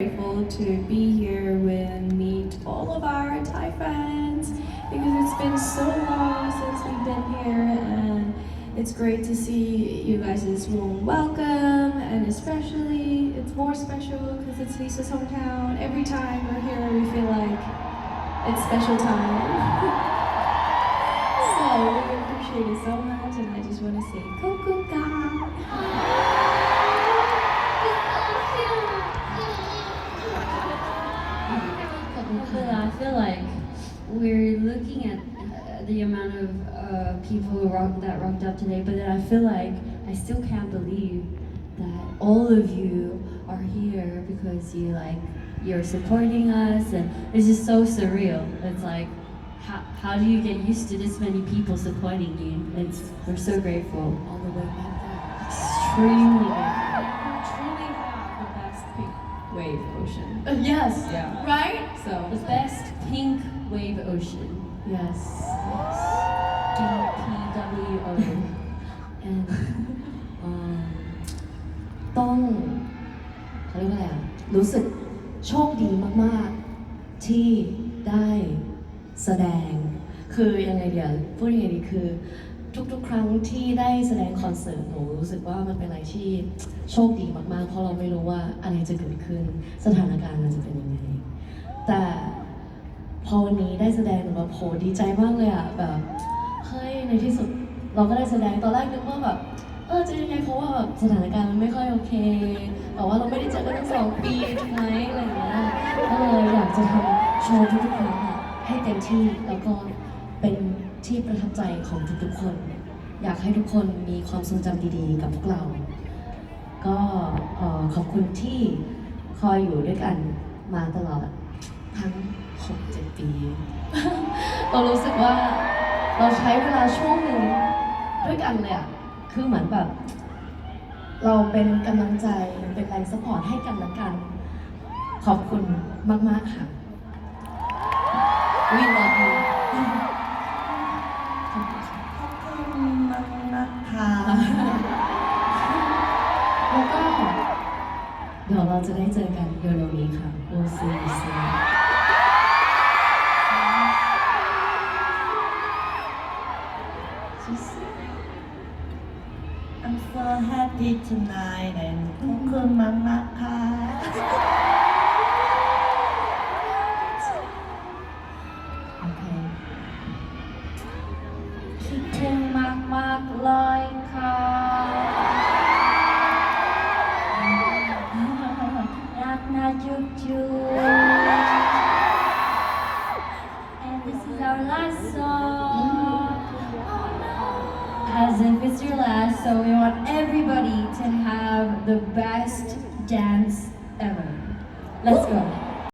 grateful to be here and meet all of our Thai friends because it's been so long since we've been here and it's great to see you guys' warm welcome and especially it's more special because it's Lisa's hometown. Every time we're here we feel like it's special time. so we appreciate it so much and I just want to say Kokuka! but I feel like we're looking at uh, the amount of uh, people who rock, that rocked up today, but then I feel like I still can't believe that all of you are here because you like you're supporting us, and it's just so surreal. It's like how, how do you get used to this many people supporting you? It's, we're so grateful all the way back there. Extremely grateful. Uh, yes. Yeah. Right? So the best pink wave ocean. Yes. yes. DPWO. ต้องเขาเรียกว่าอะไรอ่ะรู้สึกโชคดีมากๆ ที่ได้แสดงคือยังไงเดี๋ยวพูดยังไงดีคือทุกๆครั้งที่ได้แสดงคอนเสิร์ตหนูรู้สึกว่ามันเป็นอะไรที่ โชคดีมากๆ เพราะเราไม่รู้ว่าอะไรจะเกิดขึ้นสถานการณ์มันจะเป็นยังไงแต่พอวันนี้ได้แสดงหนูแบบโหดีใจมากเลยอะแบบเฮ้ยในที่สุดเราก็ได้แสดงตอนแรกนึกว่าแบบเออจะยังไงเพราะว่าแบบสถานการณ์มันไม่ค่อยโอเคแต่ว่าเราไม่ได้เจอกันตั้งสองปีใช่ไหมอะไรอย่างเงี้ยก็เลยอยากจะทำโชว์ทุกๆครั้งอะให้เต็มที่แล้วก็เป็นที่ประทับใจของทุกๆคน อยากให้ทุกคนมีความทรงจำดีๆกับพวกเรา ก็ขอบคุณที่คอยอยู่ด้วยกันมาตลอด ทั้ง 6-7 ปี เรารู้สึกว่าเราใช้เวลาช่วงหนึ่งด้วยกันเลยอะคือเหมือนแบบ เราเป็นกำลังใจ เป็นแรงสปอร์ตให้กันและกัน ขอบคุณมากๆค่ะ วินรอยูเดี๋ยวเราจะได้เจอกันเร็วๆนี้ค่ะโอซีซีชิ o h a y t o n i a อบมามาค่ะโอเคคิดถึงมากๆเลยค่ะ our last song. As if it's your last, so we want everybody to have the best dance ever. Let's go.